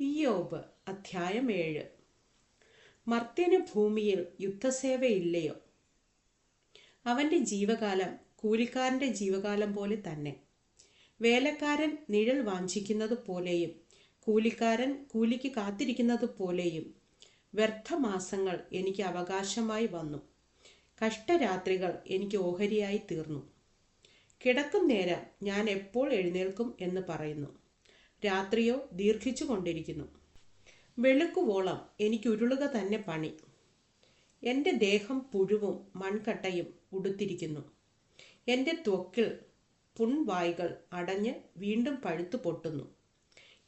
ഇയ്യോബ് അധ്യായം ഏഴ്. മർത്യന് ഭൂമിയിൽ യുദ്ധസേവയില്ലയോ? അവന്റെ ജീവകാലം കൂലിക്കാരന്റെ ജീവകാലം പോലെ തന്നെ. വേലക്കാരൻ നിഴൽ വാഞ്ചിക്കുന്നത് പോലെയും കൂലിക്കാരൻ കൂലിക്ക് കാത്തിരിക്കുന്നത് പോലെയും വ്യർത്ഥമാസങ്ങൾ എനിക്ക് അവകാശമായി വന്നു. കഷ്ടരാത്രികൾ എനിക്ക് ഓഹരിയായി തീർന്നു. കിടക്കും നേരം ഞാൻ എപ്പോൾ എഴുന്നേൽക്കും എന്ന് പറയുന്നു. രാത്രിയോ ദീർഘിച്ചു കൊണ്ടിരിക്കുന്നു വെളുക്കുവോളം എനിക്കുരുളുക തന്നെ പണി. എന്റെ ദേഹം പുഴുവും മൺകട്ടയും ഉടുത്തിരിക്കുന്നു. എന്റെ ത്വക്കിൽ പുൺവായ്കൾ അടഞ്ഞ് വീണ്ടും പഴുത്തു പൊട്ടുന്നു.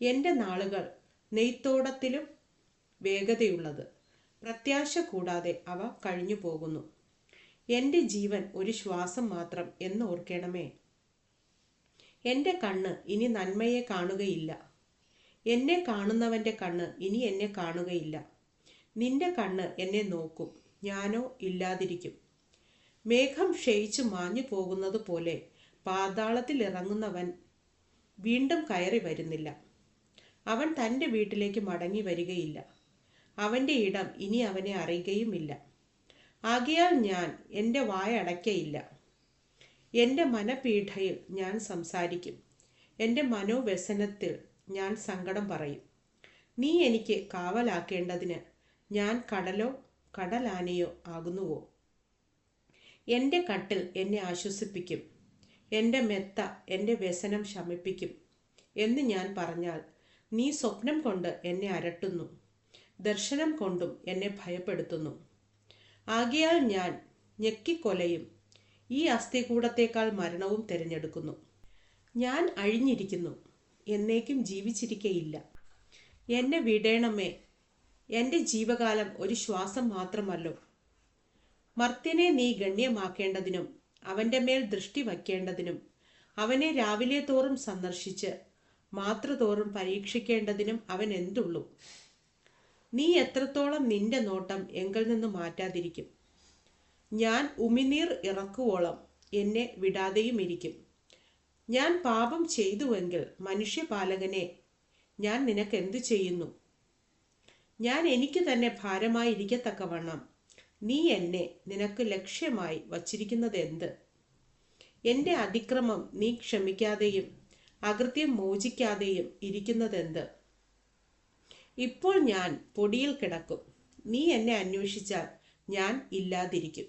എന്റെ നാളുകൾ നെയ്ത്തോടത്തിലും വേഗതയുള്ളത്. പ്രത്യാശ കൂടാതെ അവ കഴിഞ്ഞു പോകുന്നു എന്റെ ജീവൻ ഒരു ശ്വാസം മാത്രം എന്ന് ഓർക്കണമേ. എന്റെ കണ്ണ് ഇനി നന്മയെ കാണുകയില്ല. എന്നെ കാണുന്നവന്റെ കണ്ണ് ഇനി എന്നെ കാണുകയില്ല. നിന്റെ കണ്ണ് എന്നെ നോക്കും. ഞാനോ ഇല്ലാതിരിക്കും. മേഘം ക്ഷയിച്ചു മാഞ്ഞു പോകുന്നത് പോലെ പാതാളത്തിൽ ഇറങ്ങുന്നവൻ വീണ്ടും കയറി വരുന്നില്ല. അവൻ തന്റെ വീട്ടിലേക്ക് മടങ്ങി വരികയില്ല. അവന്റെ ഇടം ഇനി അവനെ അറിയുകയുമില്ല. ആകയാൽ ഞാൻ എന്റെ വായ അടയ്ക്കയില്ല. എന്റെ മനപീഠയിൽ ഞാൻ സംസാരിക്കും. എന്റെ മനോവ്യസനത്തിൽ ഞാൻ സങ്കടം പറയും. നീ എനിക്ക് കാവലാക്കേണ്ടതിന് ഞാൻ കടലോ കടലാനയോ ആകുന്നുവോ? എന്റെ കട്ടിൽ എന്നെ ആശ്വസിപ്പിക്കും. എന്റെ മെത്ത എന്റെ വ്യസനം ശമിപ്പിക്കും. എന്ന് ഞാൻ പറഞ്ഞാൽ നീ സ്വപ്നം കൊണ്ട് എന്നെ അരട്ടുന്നു. ദർശനം കൊണ്ടും എന്നെ ഭയപ്പെടുത്തുന്നു. ആകയാൽ ഞാൻ ഞെക്കിക്കൊലയും ഈ അസ്ഥികൂടത്തേക്കാൾ മരണവും തിരഞ്ഞെടുക്കുന്നു. ഞാൻ അഴിഞ്ഞിരിക്കുന്നു. എന്നേക്കും ജീവിച്ചിരിക്കയില്ല. എന്നെ വിടേണമേ. എന്റെ ജീവകാലം ഒരു ശ്വാസം മാത്രമല്ലോ. മർത്യനെ നീ ഗണ്യമാക്കേണ്ടതിനും അവന്റെ മേൽ ദൃഷ്ടി വയ്ക്കേണ്ടതിനും അവനെ രാവിലെ തോറും സന്ദർശിച്ച് മാത്രതോറും പരീക്ഷിക്കേണ്ടതിനും അവൻ എന്തുള്ളൂ? നീ എത്രത്തോളം നിന്റെ നോട്ടം എങ്കിൽ നിന്ന് മാറ്റാതിരിക്കും. ഞാൻ ഉമിനീർ ഇറക്കുവോളം എന്നെ വിടാതെയും ഇരിക്കും ഞാൻ പാപം ചെയ്തുവെങ്കിൽ മനുഷ്യപാലകനെ ഞാൻ നിനക്ക് എന്തു ചെയ്യുന്നു? ഞാൻ എനിക്ക് തന്നെ ഭാരമായി ഇരിക്കത്തക്കവണ്ണം നീ എന്നെ നിനക്ക് ലക്ഷ്യമായി വച്ചിരിക്കുന്നത് എന്ത് എന്റെ അതിക്രമം നീ ക്ഷമിക്കാതെയും അകൃത്യം മോചിക്കാതെയും ഇരിക്കുന്നതെന്ത്? ഇപ്പോൾ ഞാൻ പൊടിയിൽ കിടക്കും. നീ എന്നെ അന്വേഷിച്ചാൽ ഞാൻ ഇല്ലാതിരിക്കും